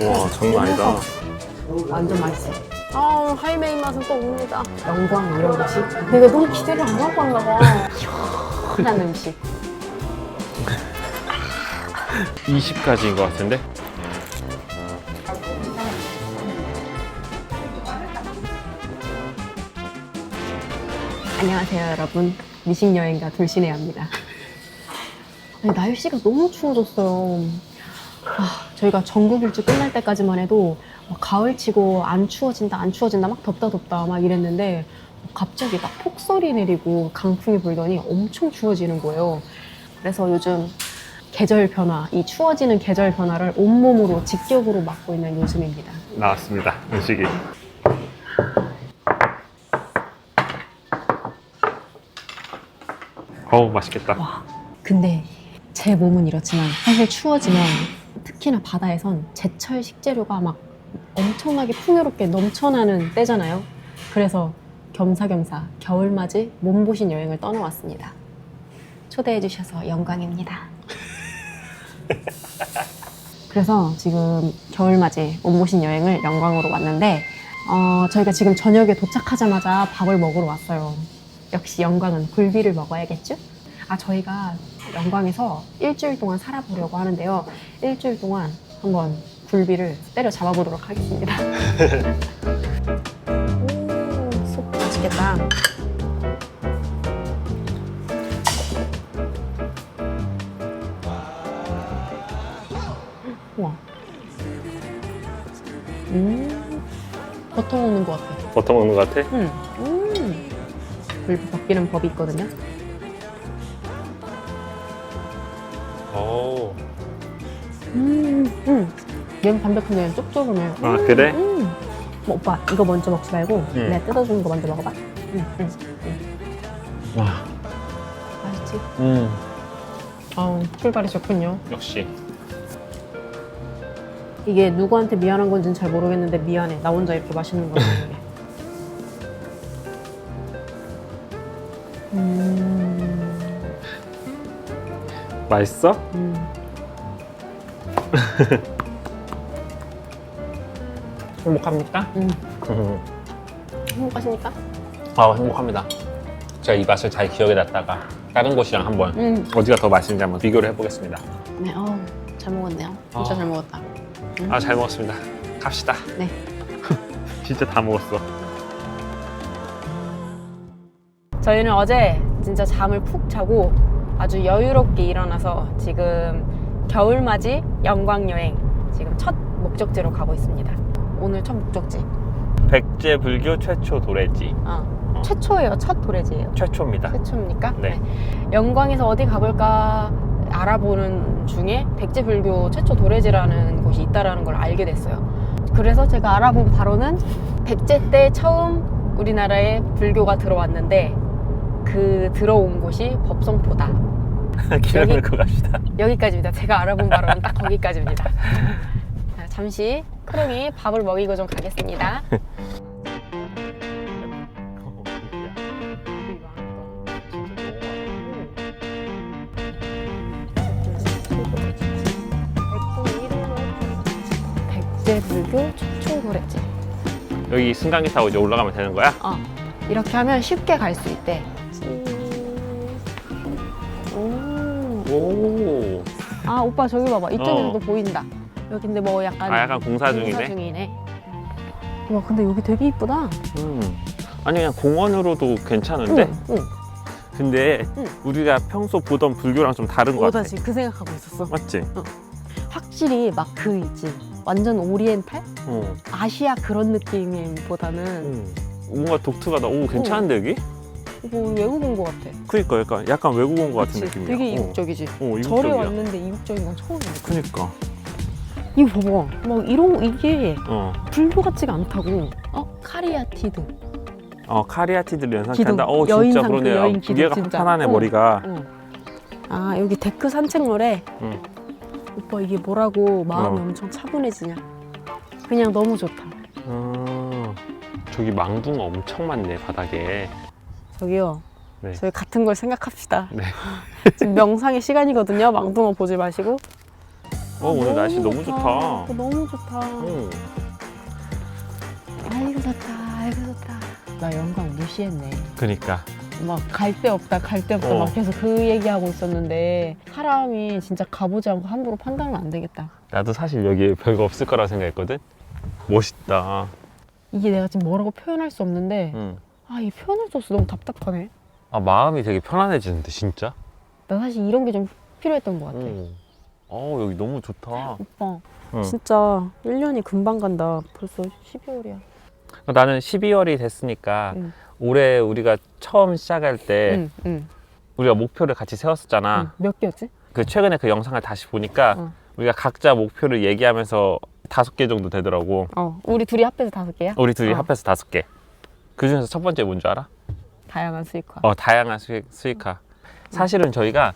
와 장난 아니다. 완전 맛있어. 아, 할매 입맛은 또 옵니다. 영광 이런 것이. 내가 너무 기대를 안 하고 왔나 봐. 시원한 음식. 20까지인 것 같은데? 안녕하세요, 여러분. 미식 여행가 돌신혜입니다. 날씨가 너무 추워졌어요. 아, 저희가 전국 일주 끝날 때까지만 해도 막 가을 치고 안 추워진다, 안 추워진다, 막 덥다, 덥다 막 이랬는데 갑자기 막 폭설이 내리고 강풍이 불더니 엄청 추워지는 거예요. 그래서 요즘 계절 변화, 이 추워지는 계절 변화를 온몸으로 직격으로 맞고 있는 요즘입니다. 나왔습니다 음식이. 어우 맛있겠다. 와, 근데 제 몸은 이렇지만 사실 추워지면 특히나 바다에선 제철 식재료가 막 엄청나게 풍요롭게 넘쳐나는 때잖아요. 그래서 겸사겸사 겨울맞이 몸보신 여행을 떠나왔습니다. 초대해 주셔서 영광입니다. 그래서 지금 겨울맞이 몸보신 여행을 영광으로 왔는데 어, 저희가 지금 저녁에 도착하자마자 밥을 먹으러 왔어요. 역시 영광은 굴비를 먹어야겠죠? 아, 저희가 영광에서 일주일 동안 살아보려고 하는데요. 일주일 동안 한번 굴비를 때려 잡아보도록 하겠습니다. 오, 속 맛있겠다. 우와. 음, 버터 먹는 것 같아. 버터 먹는 것 같아? 음, 음. 굴비 벗기는 법이 있거든요. 오. 음, 음. 얘는 담백한데 얘는 쪽쪽하네. 아, 그래? 음. 뭐, 오빠 이거 먼저 먹지 말고 음. 내가 뜯어주는 거 먼저 먹어봐. 음, 음. 와. 맛있지? 음. 아우 출발이 좋군요. 역시. 이게 누구한테 미안한 건지는 잘 모르겠는데 미안해. 나 혼자 이렇게 맛있는 거 먹는 게. 맛있어? 음. 행복합니까? 음. 음. 행복하십니까? 아 행복합니다. 제가 이 맛을 잘 기억해 놨다가 다른 곳이랑 한번 음. 어디가 더 맛있는지 한번 비교를 해보겠습니다. 네, 어, 잘 먹었네요. 진짜 아. 잘 먹었다. 음. 아 잘 먹었습니다. 갑시다. 네. 진짜 다 먹었어. 저희는 어제 진짜 잠을 푹 자고 아주 여유롭게 일어나서 지금 겨울맞이 영광여행 지금 첫 목적지로 가고 있습니다. 오늘 첫 목적지. 백제 불교 최초 도래지 어, 최초예요. 첫 도래지예요. 최초입니다. 최초입니까? 네. 영광에서 어디 가볼까 알아보는 중에 백제 불교 최초 도래지라는 곳이 있다라는 걸 알게 됐어요. 그래서 제가 알아본 바로는 백제 때 처음 우리나라에 불교가 들어왔는데 그 들어온 곳이 법성포다. 기억 여기- 놓고 갑시다. 여기까지입니다. 제가 알아본 바로는 딱 거기까지입니다. 자, 잠시 크롱이 밥을 먹이고 좀 가겠습니다. 백제불교 도래지. 여기 승강기 타고 이제 올라가면 되는 거야? 어, 이렇게 하면 쉽게 갈 수 있대. 오. 오. 아 오빠 저기 봐봐 이쪽에서도 어. 보인다. 여기 근데 뭐 약간 아 약간 공사 중이네. 와 근데 여기 되게 이쁘다. 음. 아니 그냥 공원으로도 괜찮은데. 응, 응. 근데 응. 우리가 평소 보던 불교랑 좀 다른 것 어, 같아. 나 지금 그 생각하고 있었어. 맞지? 확실히 막 그 있지. 완전 오리엔탈? 어. 아시아 그런 느낌보다는 음. 뭔가 독특하다. 오 괜찮은데 여기? 이거 외국 온 것 같아. 그니까 약간 약간 외국 온 것 같은 그치? 느낌이야. 되게 어. 이국적이지. 어, 절에 이국적이야. 왔는데 이국적인 건 처음이야. 그니까. 이거 봐봐. 막 이런 거 이게 어. 불교 같지가 않다고. 어? 카리아티드. 어 카리아티들 기둥. 연상한다. 어 진짜 여인상 그 그러네요. 여인 기둥, 기계가 진짜. 편하네 어. 머리가. 응. 아 여기 데크 산책로래. 응. 오빠 이게 뭐라고 마음이 어. 엄청 차분해지냐. 그냥 너무 좋다. 어. 저기 망둥어 엄청 많네 바닥에. 저기요. 네. 저희 같은 걸 생각합시다. 네. 지금 명상의 시간이거든요. 망둥어 보지 마시고. 어 오늘 날씨 너무 좋다. 어, 너무 좋다. 응. 아이고 좋다. 아이고 좋다. 나 영광 무시했네. 그니까. 막 갈 데 없다 갈 데 없다 어. 막 계속 그 얘기하고 있었는데 사람이 진짜 가보지 않고 함부로 판단은 안 되겠다. 나도 사실 여기 별거 없을 거라고 생각했거든. 멋있다. 이게 내가 지금 뭐라고 표현할 수 없는데 응. 아 이 표현할 수 없어 너무 답답하네. 아 마음이 되게 편안해지는데 진짜. 나 사실 이런 게 좀 필요했던 것 같아. 응. 어 여기 너무 좋다. 오빠 응. 진짜 1년이 금방 간다. 벌써 12월이야. 나는 12월이 됐으니까 응. 올해 우리가 처음 시작할 때 응, 응, 우리가 목표를 같이 세웠었잖아. 응. 몇 개였지? 그 최근에 그 영상을 다시 보니까 어. 우리가 각자 목표를 얘기하면서 다섯 개 정도 되더라고. 어, 우리 둘이 합해서 다섯 개야? 우리 둘이 어. 합해서 다섯 개. 그 중에서 첫 번째 뭔 줄 알아? 다양한 수익화. 어 다양한 수익, 수익화. 사실은 저희가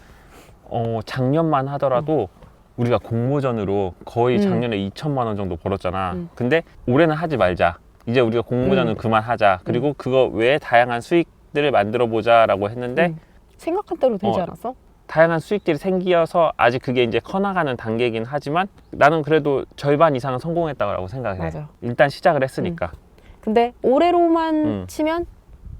어 작년만 하더라도 우리가 공모전으로 거의 음. 작년에 2천만 원 정도 벌었잖아. 음. 근데 올해는 하지 말자. 이제 우리가 공모전은 음. 그만하자. 그리고 그거 외에 다양한 수익들을 만들어 보자라고 했는데 응. 생각한 대로 되지 어. 않았어? 다양한 수익들이 생기어서 아직 그게 이제 커나가는 단계이긴 하지만 나는 그래도 절반 이상은 성공했다고 생각해. 맞아. 일단 시작을 했으니까. 근데 올해로만 음. 치면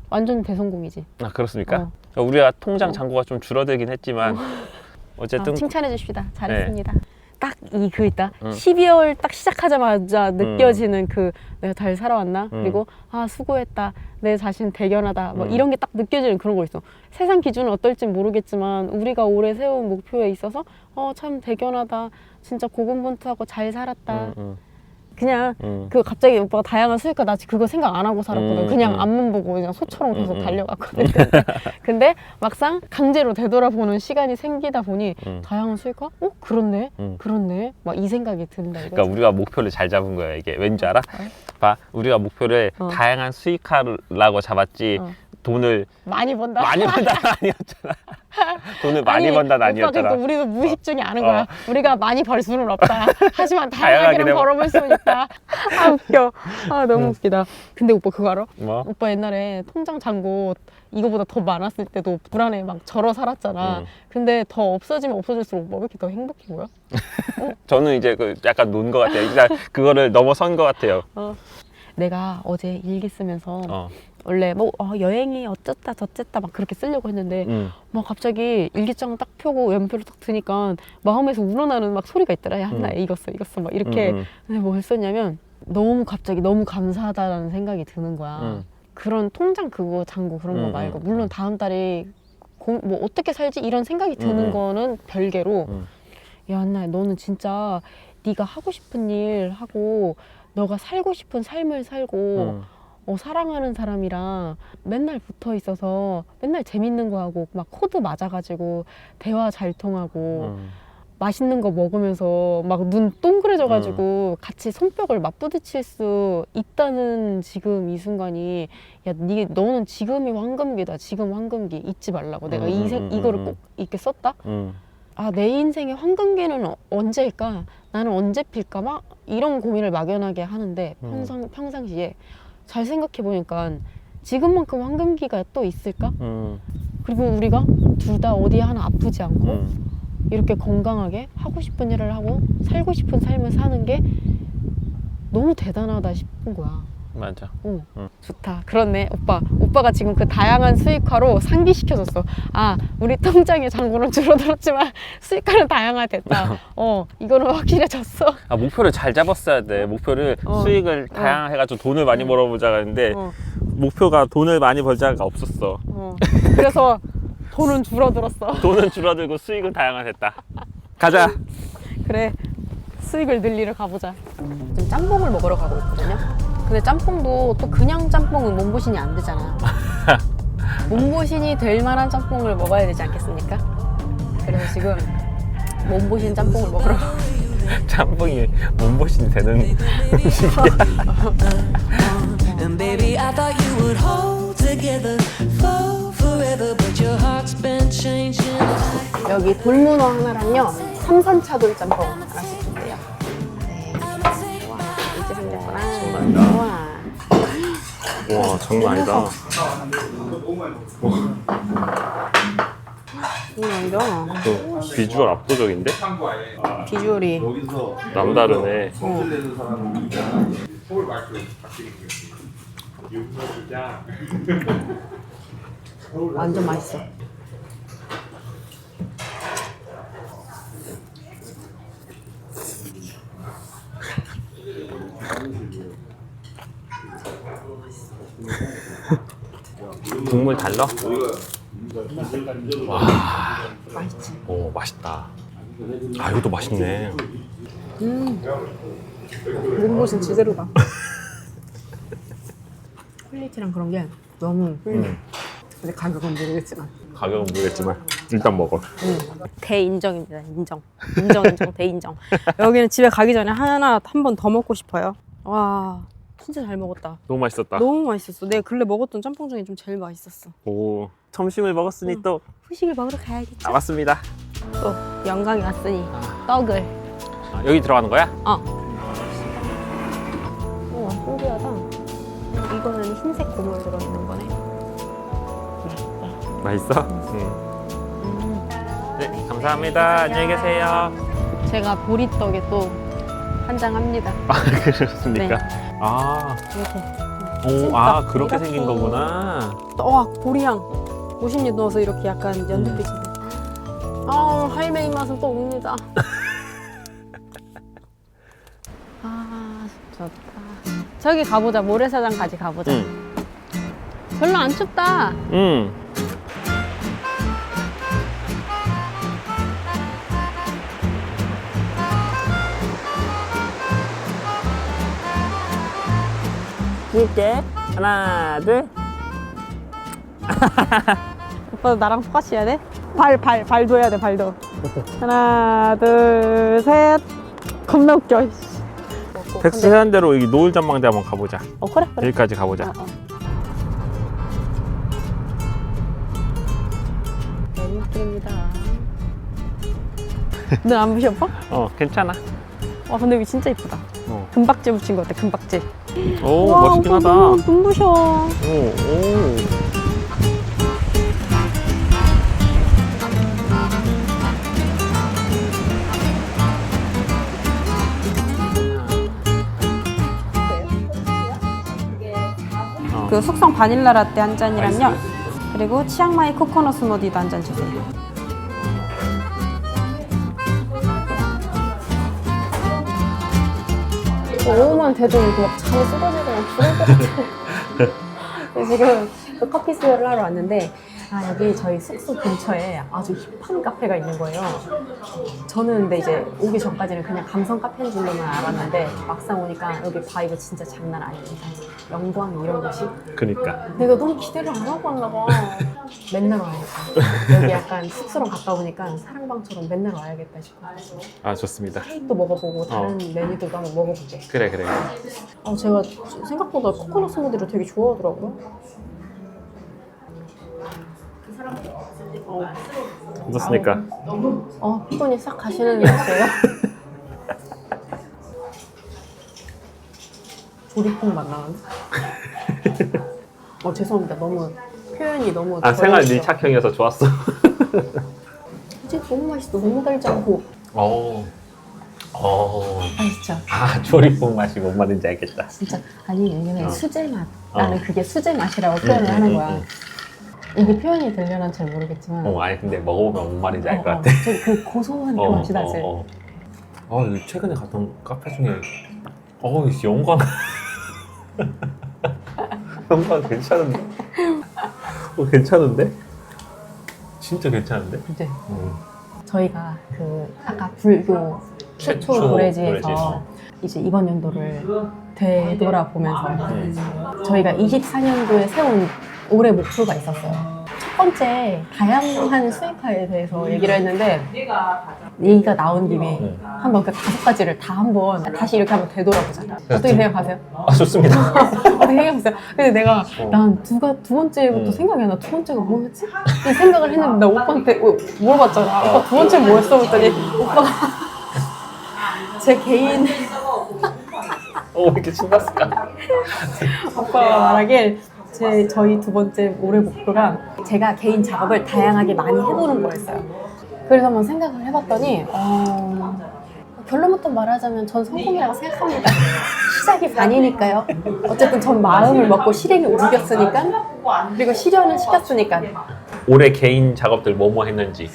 완전 대성공이지. 아 그렇습니까? 어. 우리가 통장 어. 잔고가 좀 줄어들긴 했지만 어 쨌든 아, 칭찬해 주십시다. 잘했습니다. 딱이 그 있다. 응. 12월 딱 시작하자마자 느껴지는 그 내가 잘 살아왔나? 응. 그리고 아 수고했다. 내 자신 대견하다. 뭐 응. 이런 게 딱 느껴지는 그런 거 있어. 세상 기준은 어떨지 모르겠지만 우리가 올해 세운 목표에 있어서 어 참 대견하다. 진짜 고군분투하고 잘 살았다. 음, 음, 그냥 음. 그 갑자기 오빠가 다양한 수익과 나 그거 생각 안 하고 살았거든. 음, 그냥 음. 앞만 보고 그냥 소처럼 계속 음, 음. 달려갔거든. 근데 막상 강제로 되돌아보는 시간이 생기다 보니 음. 다양한 수익과 어 그렇네, 음. 그렇네, 막 이 생각이 든다 이거. 그러니까 우리가 목표를 잘 잡은 거야 이게 왠지 알아? 봐 우리가 목표를 어. 다양한 수익화라고 잡았지 어. 돈을 많이 번다. 많이 번다는 아니었잖아 돈을 많이 오빠 아니었잖아 그러니까 우리도 무의식 중에 아는 어. 거야. 우리가 많이 벌 수는 없다. 하지만 다양하게 다양하게는 벌어볼 수는 있다. 아 웃겨. 아 너무 음. 웃기다. 근데 오빠 그거 알아? 뭐? 오빠 옛날에 통장 잔고 이거보다 더 많았을 때도 불안해 막 절어 살았잖아. 음. 근데 더 없어지면 없어질수록 오빠 왜 이렇게 더 행복해 보여? 저는 이제 그 약간 논 것 같아요 일단 그거를 넘어선 것 같아요 내가 어제 일기 쓰면서 어. 원래 뭐 어, 여행이 어쨌다 저쨌다 막 그렇게 쓰려고 했는데 음. 막 갑자기 일기장 딱 펴고 연표를 딱 드니까 마음에서 우러나는 막 소리가 있더라. 야, 나 음. 이겼어, 이겼어. 막 이렇게. 음, 음. 근데 뭘 썼냐면 너무 갑자기 너무 감사하다라는 생각이 드는 거야. 음. 그런 통장 그거 잔고 그런 거 음, 말고 음, 물론 음. 다음 달에 공, 뭐 어떻게 살지 이런 생각이 드는 음, 음. 거는 별개로 음. 야, 나 너는 진짜 네가 하고 싶은 일 하고 너가 살고 싶은 삶을 살고 음. 어, 사랑하는 사람이랑 맨날 붙어 있어서 맨날 재밌는 거 하고 막 코드 맞아가지고 대화 잘 통하고 음. 맛있는 거 먹으면서 막 눈 동그래져가지고 같이 손뼉을 맞부딪힐 수 있다는 지금 이 순간이 야, 니 너는 지금이 황금기다. 지금 황금기 잊지 말라고. 내가 음, 이 세- 음, 음, 이거를 음. 꼭 이렇게 썼다. 음. 아, 내 인생의 황금기는 어- 언제일까? 나는 언제 필까? 막 이런 고민을 막연하게 하는데 음. 평상, 평상시에 잘 생각해 보니까 지금만큼 황금기가 또 있을까? 음. 그리고 우리가 둘 다 어디 하나 아프지 않고 음. 이렇게 건강하게 하고 싶은 일을 하고 살고 싶은 삶을 사는 게 너무 대단하다 싶은 거야. 맞아 어, 음. 좋다. 그렇네, 오빠. 오빠가 지금 그 다양한 수익화로 상기시켜줬어. 아, 우리 통장의 잔고는 줄어들었지만 수익화는 다양화됐다. 어, 이거는 확실해졌어. 아 목표를 잘 잡았어야 돼 목표를 어. 수익을 다양하게 해가지고 돈을 많이 음. 벌어보자가 했는데 어, 목표가 돈을 많이 벌자가 없었어 어. 그래서 돈은 줄어들었어. 돈은 줄어들고 수익은 다양화됐다 가자 그래 수익을 늘리러 가보자 지금 짬뽕을 먹으러 가고 있거든요 근데 짬뽕도 또 그냥 짬뽕은 몸보신이 안 되잖아 몸보신이 될 만한 짬뽕을 먹어야 되지 않겠습니까? 그래서 지금 몸보신 짬뽕을 먹으러 짬뽕이 몸보신이 되는 음식이야 And baby, I thought you would hold together for forever, but your heart's been changing. 여기 돌문어 하나랑요 삼선차돌 짬뽕 하나씩 장난이다. 우와 와 장난 아니다 아니다. 또 비주얼 압도적인데? 비주얼이. 남다르네. 어. 완전 맛있어. 국물 달러? 맛있지. 오 맛있다. 아 이것도 맛있네. 몸보신 제대로다. 퀄리티랑 그런 게 너무 훌륭해. 음. 근데 가격은 모르겠지만. 가격은 모르겠지만 일단 먹어. 대인정입니다. 인정. 인정, 인정, 대인정. 여기는 집에 가기 전에 하나 한 번 더 먹고 싶어요. 와, 진짜 잘 먹었다. 너무 맛있었다. 너무 맛있었어. 내가 근래 먹었던 짬뽕 중에 좀 제일 맛있었어. 오 점심을 먹었으니 또 후식을 먹으러 가야겠죠. 나왔습니다. 또 영광이 왔으니 떡을. 아, 여기 들어가는 거야? 어. 우와, 신기하다. 이거는 흰색 고물 들어있는 거네. 맛있어? 응. 음. 네 감사합니다. 안녕히 계세요. 제가 보리떡에 또 한장 합니다. 아 그렇습니까? 아, 이렇게. 오, 아. 그렇게 이렇게. 생긴 거구나. 와 보리향 50리 넣어서 이렇게 약간 연두빛이 아 할매 입맛은 또 옵니다 아 좋다 저기 가보자 모래사장까지 가보자 응. 별로 안 춥다 응. 찍게 하나 둘. 오빠 나랑 똑같이 해야 돼? 발 발 발도 해야 돼 발도 하나 둘 셋 겁나 웃겨 씨. 백수 해안대로 여기 노을 전망대 한번 가보자. 어 그래 그래 여기까지 가보자. 어, 어. 너안 무시 오빠? 어 괜찮아. 와 근데 여기 진짜 이쁘다 어. 금박지 붙인 거 같아 금박지 오 와, 멋있긴 하다. 눈- 눈부셔 오 오. 어. 그 숙성 바닐라 라떼 한 잔이랑요 그리고 치앙마이 코코넛 스무디도 한 잔 주세요 오후만 돼도 막 잠이 쏟아지고 막 죽을 것 같아 그래서 지금 그 커피 수혈을 하러 왔는데 아 여기 저희 숙소 근처에 아주 힙한 카페가 있는 거예요 저는 근데 이제 오기 전까지는 그냥 감성 카페인 줄로만 알았는데 막상 오니까 여기 바이브 진짜 장난 아닙니다 영광 이런 곳이 그니까. 내가 너무 기대를 안 하고 왔나 봐. 맨날 와야겠다. 여기 약간 숙소랑 가까우니까 사랑방처럼 맨날 와야겠다 싶어. 아 좋습니다. 케이크도 먹어보고 다른 메뉴들도 한번 먹어볼게. 그래 그래. 어, 제가 생각보다 코코넛 스무디를 되게 좋아하더라고요. 어, 어떻습니까? 어 피곤이 싹 가시는 것 같아요. 조리콩 맛 나는데? 어 죄송합니다. 너무 표현이 너무 아 생활 저열했어. 밀착형이어서 좋았어. 진짜 너무 맛있어. 너무 달지 않고 오. 오. 맛있죠. 아 조리뽕 맛이 뭔 말인지 알겠다. 진짜 아니 왜냐면 어. 수제 맛 나는 어. 그게 수제 맛이라고 표현을 음, 하는 음, 거야 음, 이게 표현이 되려나 잘 모르겠지만 어 아니 근데 먹어보면 뭔 말인지 알것 같아. 그 고소한 그 어, 맛이 나지 어, 어. 아, 이거 최근에 갔던 카페 중에 어, 이 영광 영광 괜찮은데? 어, 괜찮은데? 진짜 괜찮은데? 근데 음. 저희가 그 아까 불교 최초 최초 도래지에서 도래지에서. 이제 이번 연도를 되돌아보면서 음. 저희가 24년도에 세운 올해 목표가 있었어요. 첫 번째 다양한 수익화에 대해서 얘기를 했는데 얘기가 나온 김에 음. 한번 그 다섯 가지를 다 한번 다시 이렇게 한번 되돌아보자. 어떻게 진- 생각하세요? 아 좋습니다. 어떻게 생각했어요? 근데 내가 어. 난 두가 두 번째부터 음. 생각이 안 나. 두 번째가 뭐였지? 이 생각을 했는데 나 오빠한테 어, 물어봤잖아. 오빠 두 번째 뭐였어? 그랬더니 오빠가 제 개인 어, 왜 이렇게 신났을까? 오빠가 말하길 제 저희 두 번째 올해 목표가 제가 개인 작업을 다양하게 많이 해보는 거였어요. 그래서 한번 생각을 해봤더니 어, 결론부터 말하자면 전 성공이라고 생각합니다. 시작이 반이니까요. 어쨌든 전 마음을 먹고 실행에 옮겼으니까 그리고 실현을 시켰으니까 올해 개인 작업들 뭐뭐 했는지.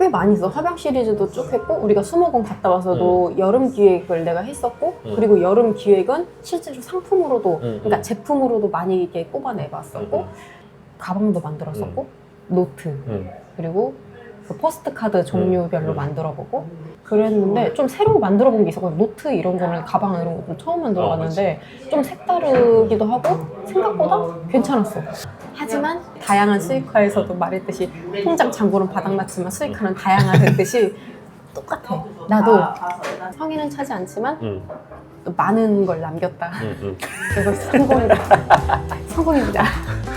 꽤 많이 있어. 화병 시리즈도 쭉 했고 우리가 수목원 갔다 와서도 여름 기획을 내가 했었고 음. 그리고 여름 기획은 실제로 상품으로도 음, 그러니까 음. 제품으로도 많이 이렇게 꼽아내봤었고 음, 가방도 만들었었고 노트 음. 그리고 그 포스트 카드 종류별로 음. 만들어보고 그랬는데 좀 새로 만들어본 게 있었고 노트 이런 거는 가방 이런 거좀 처음 만들어봤는데 좀 색다르기도 하고 생각보다 괜찮았어. 하지만 다양한 수익화에서도 말했듯이 통장 잔고는 바닥났지만 수익화는 다양하다는 듯이 똑같아. 나도 성인은 차지 않지만 음, 또 많은 걸 남겼다. 음, 음. 그래서 성공이다. 성공입니다.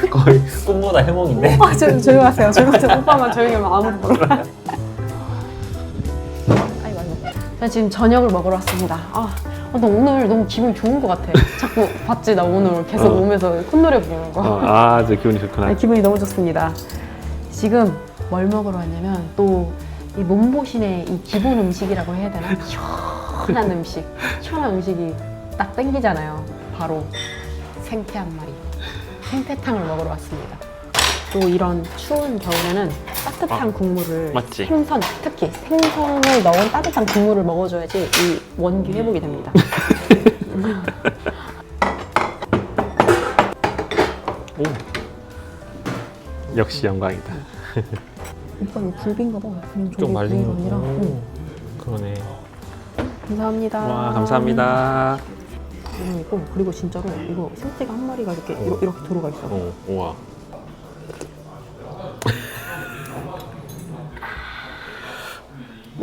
거의 꿈보다 해몽인데. 아, 조, 조용히 하세요. 조용히 하세요. 오빠만 조용히 하면 아무도 몰라. 지금 저녁을 먹으러 왔습니다. 아, 아, 나 오늘 너무 기분이 좋은 것 같아. 자꾸 봤지? 나 오늘 계속 어. 오면서 콧노래 부르는 거. 아, 저 기분이 좋구나. 아, 기분이 너무 좋습니다. 지금 뭘 먹으러 왔냐면 또 이 몸보신의 이 기본 음식이라고 해야 되나? 시원한 음식. 시원한 음식이 딱 땡기잖아요. 바로 생태 한 마리. 생태탕을 먹으러 왔습니다. 또 이런 추운 겨울에는 따뜻한 아, 국물을 맞지? 생선, 특히 생선을 넣은 따뜻한 국물을 먹어줘야지 이 원기 회복이 됩니다. 오. 역시 영광이다. 오빠 이거 굴비인가 봐. 저거 좀 말린 굴비가 아니라. 응. 그러네. 감사합니다. 와, 감사합니다. 있고 그리고 진짜로 이거 생태가 한 마리가 이렇게 이렇게, 이렇게 들어가 있어. 어, 우와.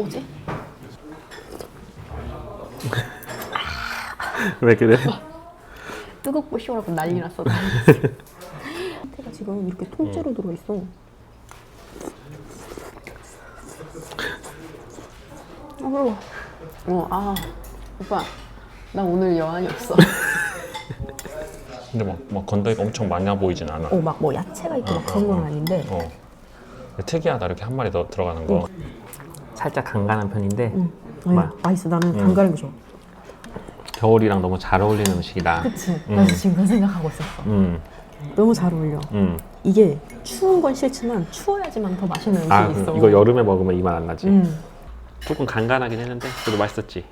뭐지? 왜 그래? 뜨겁고 시원하고 난리 났어. 생태가 지금 이렇게 통째로 들어 있어. 아 어, 아 오빠 나 오늘 여한이 없어. 근데 막, 막 건더기가 엄청 많아 보이진 않아. 어 막 뭐 야채가 있고 막 그런 건 아닌데. 어. 특이하다 이렇게 한 마리 더 들어가는 거. 살짝 간간한 편인데 응. 아니, 맛. 맛있어. 나는 응. 단가는 게 좋아. 겨울이랑 너무 잘 어울리는 음식이다. 그치? 음. 나 지금 그 생각하고 있었어. 음, 너무 잘 어울려. 음. 이게 추운 건 싫지만 추워야지만 더 맛있는 음식이 아, 있어. 이거 여름에 먹으면 이 맛 안 나지. 음. 조금 간간하긴 했는데 그래도 맛있었지.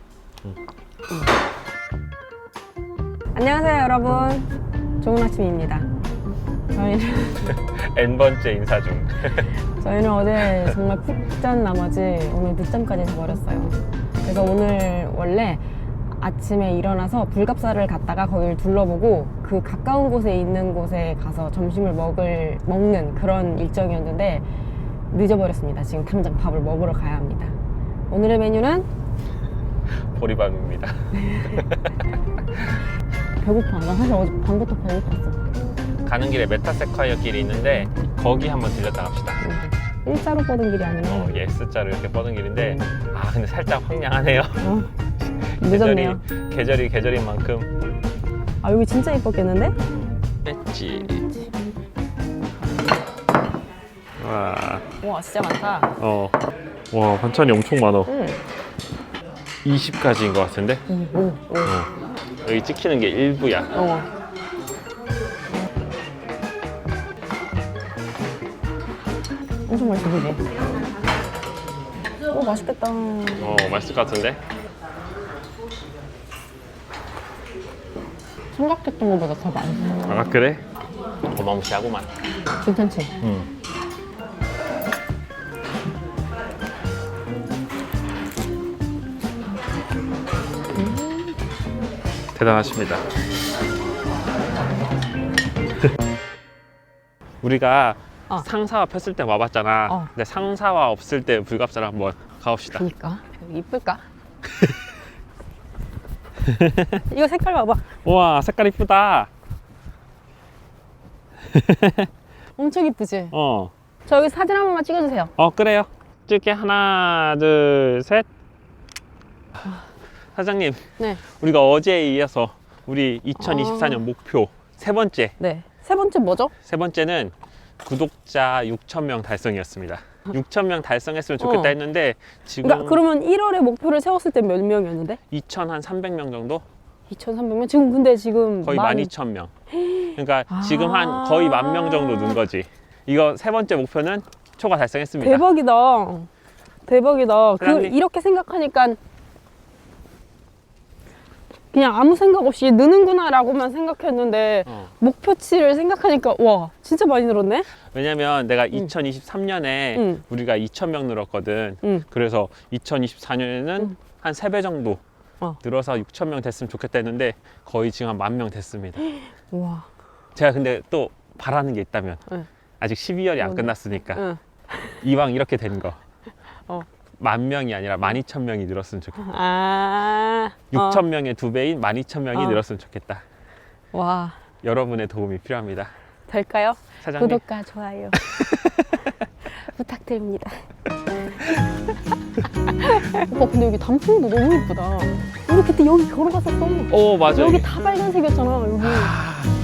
안녕하세요 여러분. 좋은 아침입니다. 저희는 N 번째 인사 중. 저희는 어제 정말 푹 잔 나머지 오늘 늦잠까지 자버렸어요. 그래서 오늘 원래 아침에 일어나서 불갑사를 갔다가 거기를 둘러보고 그 가까운 곳에 있는 곳에 가서 점심을 먹을 먹는 그런 일정이었는데 늦어버렸습니다. 지금 당장 밥을 먹으러 가야 합니다. 오늘의 메뉴는 보리밥입니다. 배고파. 나 사실 어제 밤부터 배고팠어. 가는 길에 메타세콰이어 길이 있는데 거기 한번 들렸다 갑시다. 일자로 뻗은 길이 아니라 어, 예, S자로 이렇게 뻗은 길인데 아 근데 살짝 황량하네요. 어, 계절이 늦었네요. 계절이 계절인 만큼 아 여기 진짜 예뻤겠는데? 했지. 와, 와 진짜 많다. 어, 와 반찬이 엄청 많아. 응. 20가지인 것 같은데. 오, 오, 오. 어. 여기 찍히는 게 일부야. 어. 엄청 맛있어 보이지? 오 맛있겠다. 어, 맛있을 것 같은데. 생각했던 것보다 더 맛있어. 아 그래? 고마무시하구만. 괜찮지? 응. 대단하십니다. 우리가 어. 상사와 폈을 때 와봤잖아. 어. 근데 상사와 없을 때 불갑사를 한번 가봅시다. 그니까 이쁠까? 이거 색깔 봐봐. 우와 색깔 이쁘다. 엄청 이쁘지? 어. 저 여기 사진 한 번만 찍어주세요. 어 그래요. 찍게 하나 둘 셋. 사장님 네. 우리가 어제에 이어서 우리 2024년 아. 목표 세 번째 네. 세 번째 뭐죠? 세 번째는 구독자 6천 명 달성이었습니다. 6천 명 달성했으면 좋겠다 어. 했는데 지금 그러니까 그러면 1월에 목표를 세웠을 때 몇 명이었는데? 2,300명 정도? 2,300명? 지금 근데 지금 거의 만- 12,000명. 그러니까 아. 지금 한 거의 만 명 정도 는 거지. 이거 세 번째 목표는 초과 달성했습니다. 대박이다. 대박이다. 그. 이렇게 생각하니까 그냥 아무 생각 없이 느는구나라고만 생각했는데 어. 목표치를 생각하니까 와 진짜 많이 늘었네. 왜냐면 내가 2023년에 응. 우리가 2,000명 늘었거든. 응. 그래서 2024년에는 응. 한세배 정도 어. 늘어서 6,000명 됐으면 좋겠다 했는데 거의 지금 한 만 명 됐습니다. 와. 제가 근데 또 바라는 게 있다면 응. 아직 12월이 안 뭔데? 끝났으니까 응. 이왕 이렇게 된 거. 어. 만 명이 아니라 12,000명이 늘었으면 좋겠다. 아. 6,000명의 두 배인 12,000명이 어. 늘었으면 좋겠다. 어. 와 여러분의 도움이 필요합니다. 될까요? 사장님. 구독과 좋아요 부탁드립니다. 오빠 근데 여기 단풍도 너무 예쁘다. 우리 그때 여기 걸어갔었어. 오 맞아. 여기 다 빨간색이었잖아. 여기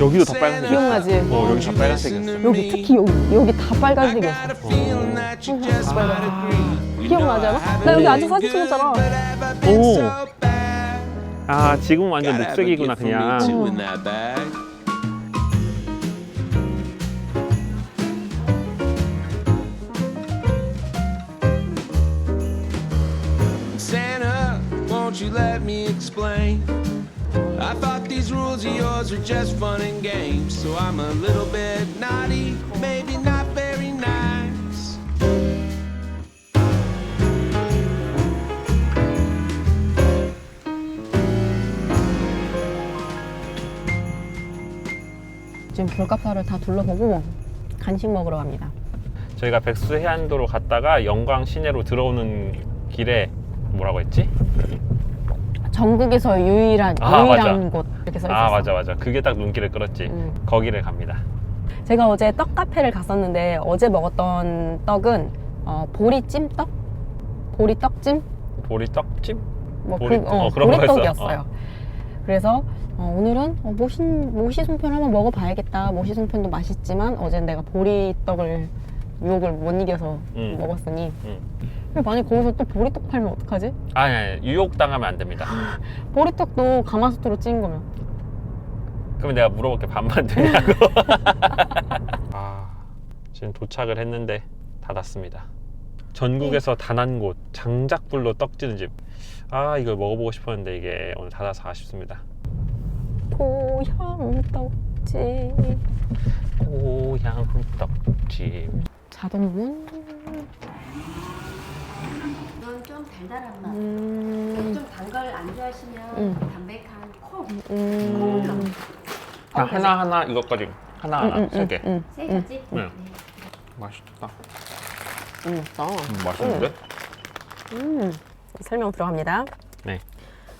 여기도 다 빨간색이었어. 기억나지? 어 여기 다 빨간색이었어. 여기 특히 여기 여기 다 빨간색이었어. 기억나지 않아? 나 여기 아주 사진 찍었잖아. 오. 아 지금 완전 녹색이구나 그냥. Santa, won't you let me explain? I thought these rules of yours were just fun and games, so I'm a little bit naughty, maybe not 지금 볼카파를 다 둘러보고 간식 먹으러 갑니다. 저희가 백수 해안도로 갔다가 영광 시내로 들어오는 길에 뭐라고 했지? 전국에서 유일한 아, 유일한 맞아. 곳 이렇게 써 있었어. 아 맞아 맞아. 그게 딱 눈길을 끌었지. 음. 거기를 갑니다. 제가 어제 떡 카페를 갔었는데 어제 먹었던 떡은 어, 보리 찜떡, 보리 떡찜, 보리 떡집? 뭐 보리- 그, 어, 어, 그런 보리 거였어. 떡이었어요. 그래서 어, 오늘은 어, 모시 모시 송편 한번 먹어봐야겠다. 모시 송편도 맛있지만 어젠 내가 보리 떡을 유혹을 못 이겨서 음. 먹었으니 음. 근데 만약 거기서 또 보리떡 팔면 어떡하지? 아니 아니 유혹 당하면 안 됩니다. 보리떡도 가마솥으로 찐 거면 그러면 내가 물어볼게 반만 되냐고. 아 지금 도착을 했는데 닫았습니다. 전국에서 단 한 곳 장작불로 떡지는 집. 아 이걸 먹어보고 싶었는데 이게 오늘 닫아서 아쉽습니다. 토양 떡집 고향 떡집. 자동문 이건 좀 달달한 맛. 음, 좀 단 걸 안 좋아하시면 음. 담백한 콩. 음, 아, 하나 하나 이것까지 하나 하나 음, 세 음, 개. 음, 세 가지. 네. 맛있다. 음, 맛있다. 음, 맛있는데? 음, 설명 들어갑니다. 네.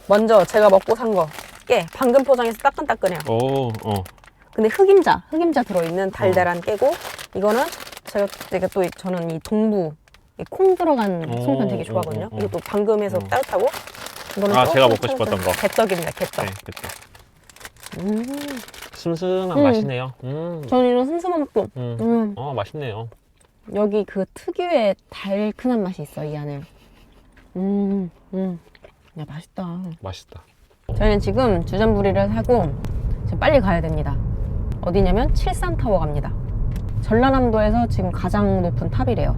먼저 제가 먹고 산 거. 깨. 방금 포장해서 따끈따끈해요. 오, 어. 근데 흑임자, 흑임자 들어있는 달달한 깨고, 이거는 제가 되게 또 이- 저는 이 동부, 이콩 들어간 오, 송편 되게 오, 좋아하거든요. 오, 오. 이것도 방금 해서 오. 따뜻하고. 이거는 아, 조금 제가 먹고 싶었던 거. 개떡입니다, 개떡. 네, 그쵸. 음, 슴슴한 음. 맛이네요. 음. 저는 이런 슴슴한 것도, 음. 음, 어, 맛있네요. 여기 그 특유의 달큰한 맛이 있어, 이 안에. 음, 음. 야, 맛있다. 맛있다. 저희는 지금 주전부리를 사고 지금 빨리 가야 됩니다. 어디냐면 칠산타워 갑니다. 전라남도에서 지금 가장 높은 탑이래요.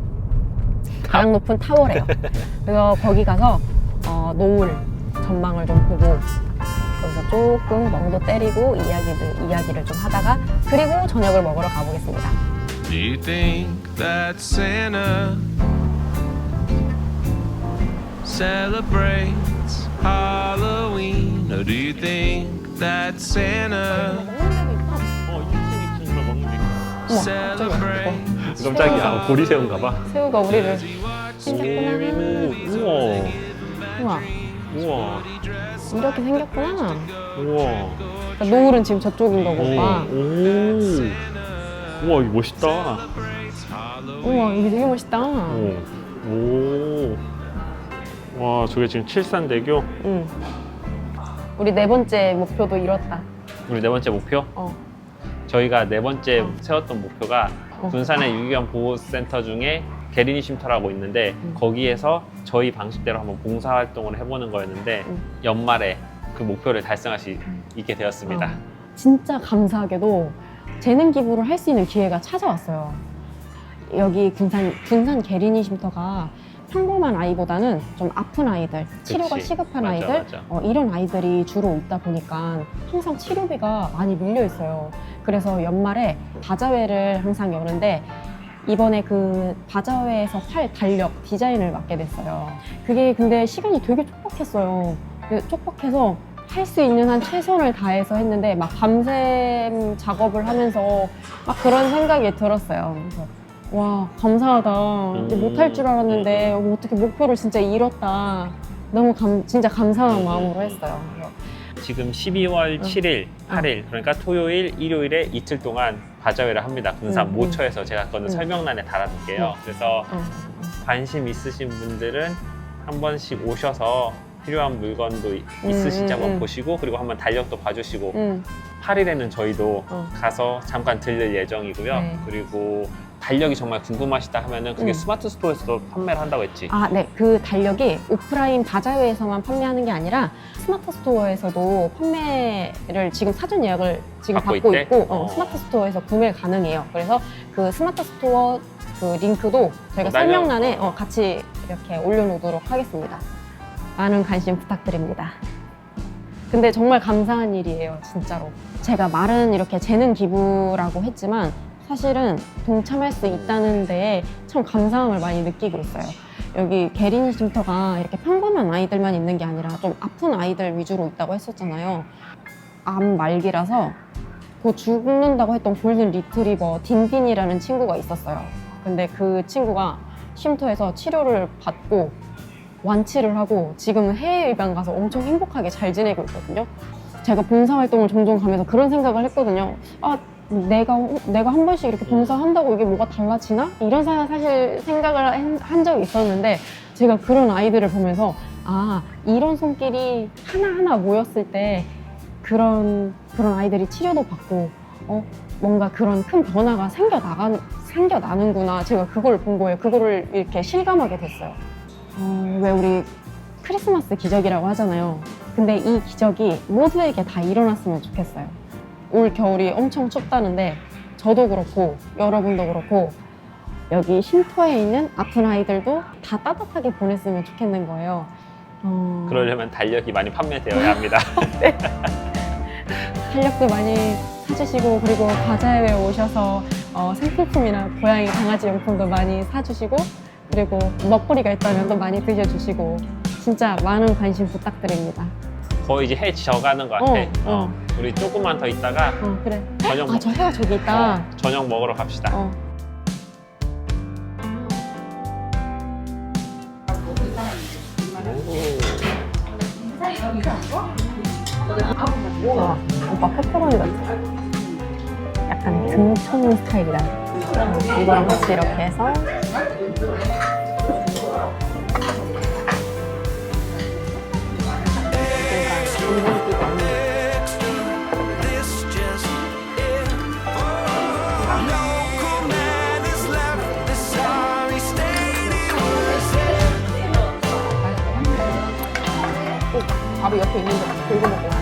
가장 높은 타워래요. 그래서 거기 가서 어, 노을 전망을 좀 보고 여기서 조금 멍도 때리고 이야기들 이야기를 좀 하다가 그리고 저녁을 먹으러 가보겠습니다. Do you think that Santa celebrates Halloween? Or do you think that Santa 어, 2층, 2층으로 먹는 게. celebrates 깜짝이야. 보리새우인가 봐. 새우가 우리를 우와. 우와 우와. 이렇게 생겼구나. 우와. 그러니까 노을은 지금 저쪽인 거고 오. 오빠. 오. 우와, 이거 멋있다. 우와 여기 되게 멋있다. 오. 오. 와, 저게 지금 칠산대교. 응. 우리 네 번째 목표도 이뤘다. 우리 네 번째 목표. 어. 저희가 네 번째 세웠던 목표가 어. 군산의 유기견 보호센터 중에 게리니 쉼터라고 있는데 음. 거기에서 저희 방식대로 한번 봉사 활동을 해보는 거였는데 음. 연말에 그 목표를 달성할 수 음. 있게 되었습니다. 어, 진짜 감사하게도 재능 기부를 할 수 있는 기회가 찾아왔어요. 여기 군산 군산 게리니 쉼터가 평범한 아이보다는 좀 아픈 아이들, 치료가 그치. 시급한 맞아, 아이들, 맞아. 어, 이런 아이들이 주로 있다 보니까 항상 치료비가 많이 밀려 있어요. 그래서 연말에 바자회를 항상 여는데 이번에 그 바자회에서 팔 달력 디자인을 맡게 됐어요. 그게 근데 시간이 되게 촉박했어요. 그 촉박해서 할 수 있는 한 최선을 다해서 했는데 막 밤샘 작업을 하면서 막 그런 생각이 들었어요. 그래서 와 감사하다. 음. 못할 줄 알았는데 어, 어떻게 목표를 진짜 이뤘다. 너무 감, 진짜 감사한 마음으로 했어요. 그래서 지금 12월 응. 7일, 8일 그러니까 토요일, 일요일에 이틀 동안 바자회를 합니다. 군산 음, 음. 모처에서 제가 그거는 음. 설명란에 달아둘게요. 음. 그래서 어, 관심 있으신 분들은 한 번씩 오셔서 필요한 물건도 이- 음, 있으신지 음, 한번 음. 보시고 그리고 한번 달력도 봐주시고 음, 8일에는 저희도 어. 가서 잠깐 들릴 예정이고요. 네. 그리고 달력이 정말 궁금하시다 하면은 그게 음. 스마트 스토어에서도 판매를 한다고 했지. 아, 네. 그 달력이 오프라인 바자회에서만 판매하는 게 아니라 스마트 스토어에서도 판매를 지금 사전 예약을 지금 받고 받고, 있대? 있고 어, 어. 스마트 스토어에서 구매 가능해요. 그래서 그 스마트 스토어 그 링크도 저희가 어, 날려- 설명란에 어, 같이 이렇게 올려놓도록 하겠습니다. 많은 관심 부탁드립니다. 근데 정말 감사한 일이에요, 진짜로. 제가 말은 이렇게 재능 기부라고 했지만 사실은 동참할 수 있다는 데에 참 감사함을 많이 느끼고 있어요. 여기 게린 쉼터가 이렇게 평범한 아이들만 있는 게 아니라 좀 아픈 아이들 위주로 있다고 했었잖아요. 암 말기라서 곧 죽는다고 했던 골든 리트리버 딘딘이라는 친구가 있었어요. 근데 그 친구가 쉼터에서 치료를 받고 완치를 하고 지금은 해외 입양 가서 엄청 행복하게 잘 지내고 있거든요. 제가 봉사활동을 종종 가면서 그런 생각을 했거든요. 아, 내가, 내가 한 번씩 이렇게 봉사한다고 이게 뭐가 달라지나? 이런 사- 사실 생각을 한- 한 적이 있었는데 제가 그런 아이들을 보면서 아, 이런 손길이 하나하나 모였을 때 그런, 그런 아이들이 치료도 받고 어, 뭔가 그런 큰 변화가 생겨나가, 생겨나는구나. 제가 그걸 본 거예요. 그거를 이렇게 실감하게 됐어요. 어, 왜 우리 크리스마스 기적이라고 하잖아요. 근데 이 기적이 모두에게 다 일어났으면 좋겠어요. 올 겨울이 엄청 춥다는데 저도 그렇고 여러분도 그렇고 여기 쉼터에 있는 아픈 아이들도 다 따뜻하게 보냈으면 좋겠는 거예요. 어, 그러려면 달력이 많이 판매되어야 합니다. 탄력도 많이 사주시고 그리고 바자회에 오셔서 어, 생필품이나 고양이 강아지 용품도 많이 사주시고 그리고 먹거리가 있다면 또 많이 드셔주시고 진짜 많은 관심 부탁드립니다. 거의 이제 해 져가는 것 같아. 어, 어. 어. 우리 조금만 더 있다가 어 그래. 저녁, 아저 해가 저기 있다. 어, 저녁 먹으러 갑시다. 어. 와, 오빠 페퍼로니 같아. 약간 등촌 스타일이다. 이거랑 같이 이렇게 해서 그러니까 인공기가 없는 This just it. No command is left. The sorry state it was. 꼭 바로 옆에 있는 거 들고 먹고